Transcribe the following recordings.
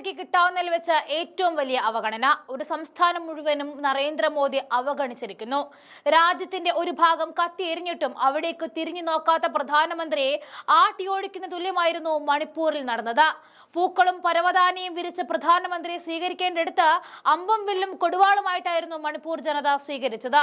പ്രധാനമന്ത്രിക്ക് കിട്ടാവുന്നതിൽ വെച്ച ഏറ്റവും വലിയ അവഗണന ഒരു സംസ്ഥാനം മുഴുവനും നരേന്ദ്രമോദി അവഗണിച്ചിരിക്കുന്നു. രാജ്യത്തിന്റെ ഒരു ഭാഗം കത്തിയെരിഞ്ഞിട്ടും അവിടേക്ക് തിരിഞ്ഞു നോക്കാത്ത പ്രധാനമന്ത്രിയെ ആട്ടിയോടിക്കുന്ന തുല്യമായിരുന്നു മണിപ്പൂരിൽ നടന്നത്. പൂക്കളും പരവതാനിയും വിരിച്ച് പ്രധാനമന്ത്രിയെ സ്വീകരിക്കേണ്ടടുത്ത് അമ്പും വില്ലും കൊടുവാളുമായിട്ടായിരുന്നു മണിപ്പൂർ ജനത സ്വീകരിച്ചത്.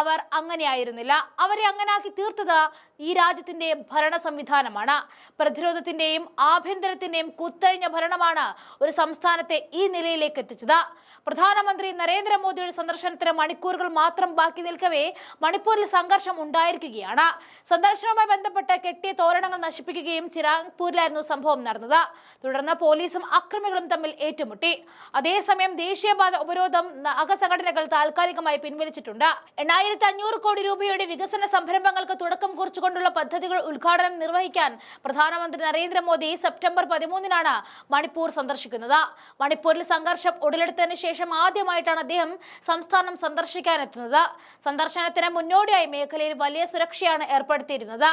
അവർ അങ്ങനെയായിരുന്നില്ല. അവരെ അങ്ങനാക്കി തീർത്തത് ഈ രാജ്യത്തിന്റെ ഭരണ സംവിധാനമാണ് പ്രതിരോധത്തിന്റെയും ആഭ്യന്തരത്തിന്റെയും കുത്തഴിഞ്ഞ ഭരണമാണ് ഒരു സംസ്ഥാനത്തെ ഈ നിലയിലേക്ക് എത്തിച്ചത്. പ്രധാനമന്ത്രി നരേന്ദ്രമോദിയുടെ സന്ദർശനത്തിന് മണിക്കൂറുകൾ മാത്രം ബാക്കി നിൽക്കവേ മണിപ്പൂരിൽ സംഘർഷം ഉണ്ടായിരിക്കുകയാണ്. സന്ദർശനവുമായി ബന്ധപ്പെട്ട് കെട്ടിയ തോരണങ്ങൾ നശിപ്പിക്കുകയും ചിരാങ്പൂരിലായിരുന്നു സംഭവം നടന്നത്. തുടർന്ന് പോലീസും അക്രമികളും തമ്മിൽ ഏറ്റുമുട്ടി. അതേസമയം ദേശീയപാത ഉപരോധം അകസംഘടനകൾ താൽക്കാലികമായി പിൻവലിച്ചിട്ടുണ്ട്. എണ്ണായിരത്തി അഞ്ഞൂറ് കോടി രൂപയുടെ വികസന സംരംഭങ്ങൾക്ക് തുടക്കം കുറിച്ചുകൊണ്ടുള്ള പദ്ധതികൾ ഉദ്ഘാടനം നിർവഹിക്കാൻ പ്രധാനമന്ത്രി നരേന്ദ്രമോദി സെപ്റ്റംബർ പതിമൂന്നിനാണ് മണിപ്പൂർ സന്ദർശിക്കുന്നത്. മണിപ്പൂരിൽ സംഘർഷം ഉടലെടുത്തതിന് ശേഷം ആദ്യമായിട്ടാണ് അദ്ദേഹം സംസ്ഥാനം സന്ദർശിക്കാനെത്തുന്നത്. സന്ദർശനത്തിന് മുന്നോടിയായി മേഖലയിൽ വലിയ സുരക്ഷയാണ് ഏർപ്പെടുത്തിയിരുന്നത്.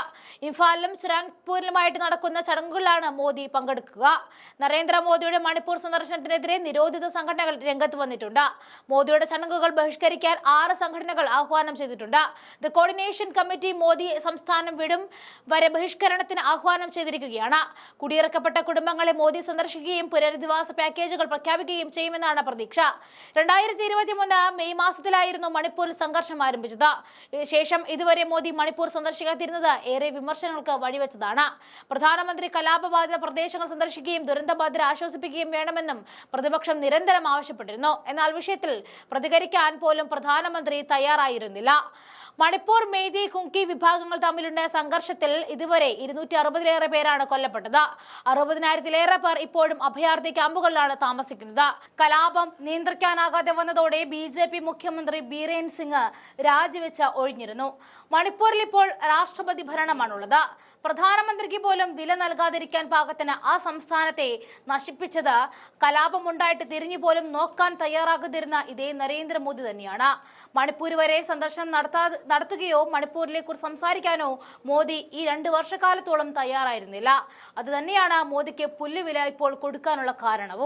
ഇംഫാലിലും സുരാങ്പൂരിലുമായിട്ട് നടക്കുന്ന ചടങ്ങുകളിലാണ് മോദി പങ്കെടുക്കുക. നരേന്ദ്രമോദിയുടെ മണിപ്പൂർ സന്ദർശനത്തിനെതിരെ നിരോധിത സംഘടനകൾ രംഗത്ത് വന്നിട്ടുണ്ട്. മോദിയുടെ ചടങ്ങുകൾ ബഹിഷ്കരിക്കാൻ ആറ് സംഘടനകൾ ആഹ്വാനം ചെയ്തിട്ടുണ്ട്. ദ കോർഡിനേഷൻ കമ്മിറ്റി മോദി സംസ്ഥാനം വിടും വരെ ബഹിഷ്കരണത്തിന് ആഹ്വാനം ചെയ്തിരിക്കുകയാണ്. കുടിയിറക്കപ്പെട്ട കുടുംബങ്ങളെ മോദി സന്ദർശിക്കുകയും പുനരധിവാസ പാക്കേജുകൾ പ്രഖ്യാപിക്കുകയും ചെയ്യുമെന്നാണ് പ്രതീക്ഷ. രണ്ടായിരത്തി ഇരുപത്തി മൂന്ന് മെയ് മാസത്തിലായിരുന്നു മണിപ്പൂരിൽ സംഘർഷം ആരംഭിച്ചത്. ശേഷം ഇതുവരെ മോദി മണിപ്പൂർ സന്ദർശിക്കാതിരുന്നത് ഏറെ വിമർശനങ്ങൾക്ക് വഴിവെച്ചതാണ്. പ്രധാനമന്ത്രി കലാപബാധിത പ്രദേശങ്ങൾ സന്ദർശിക്കുകയും ദുരന്തബാധിതരെ ആശ്വസിപ്പിക്കുകയും വേണമെന്നും പ്രതിപക്ഷം നിരന്തരം ആവശ്യപ്പെട്ടിരുന്നു. എന്നാൽ വിഷയത്തിൽ പ്രതികരിക്കാൻ പോലും പ്രധാനമന്ത്രി തയ്യാറായിരുന്നില്ല. മണിപ്പൂർ മേതി കുങ്കി വിഭാഗങ്ങൾ തമ്മിലുണ്ടായ സംഘർഷത്തിൽ ഇതുവരെ ഇരുന്നൂറ്റി അറുപതിലേറെ പേരാണ് കൊല്ലപ്പെട്ടത്. അറുപതിനായിരത്തിലേറെ പേർ ഇപ്പോഴും അഭയാർത്ഥി ക്യാമ്പുകളിലാണ് താമസിക്കുന്നത്. കലാപം നിയന്ത്രിക്കാനാകാതെ വന്നതോടെ ബി ജെ പി മുഖ്യമന്ത്രി ബീരേൻ സിംഗ് രാജിവെച്ച് ഒഴിഞ്ഞിരുന്നു. മണിപ്പൂരിൽ ഇപ്പോൾ രാഷ്ട്രപതി ഭരണമാണുള്ളത്. പ്രധാനമന്ത്രിക്ക് പോലും വില നൽകാതിരിക്കാൻ പാകത്തിന് ആ സംസ്ഥാനത്തെ നശിപ്പിച്ചത് കലാപമുണ്ടായിട്ട് തിരിഞ്ഞു പോലും നോക്കാൻ തയ്യാറാകാതിരുന്ന ഇതേ നരേന്ദ്രമോദി തന്നെയാണ്. മണിപ്പൂർ വരെ സന്ദർശനം നടത്താ നടത്തുകയോ മണിപ്പൂരിലെ കുറിച്ച് സംസാരിക്കാനോ മോദി ഈ രണ്ട് വർഷക്കാലത്തോളം തയ്യാറായിരുന്നില്ല. അത് തന്നെയാണ് മോദിക്ക് പുല്ലുവില ഇപ്പോൾ കൊടുക്കാനുള്ള ಕಾರಣವು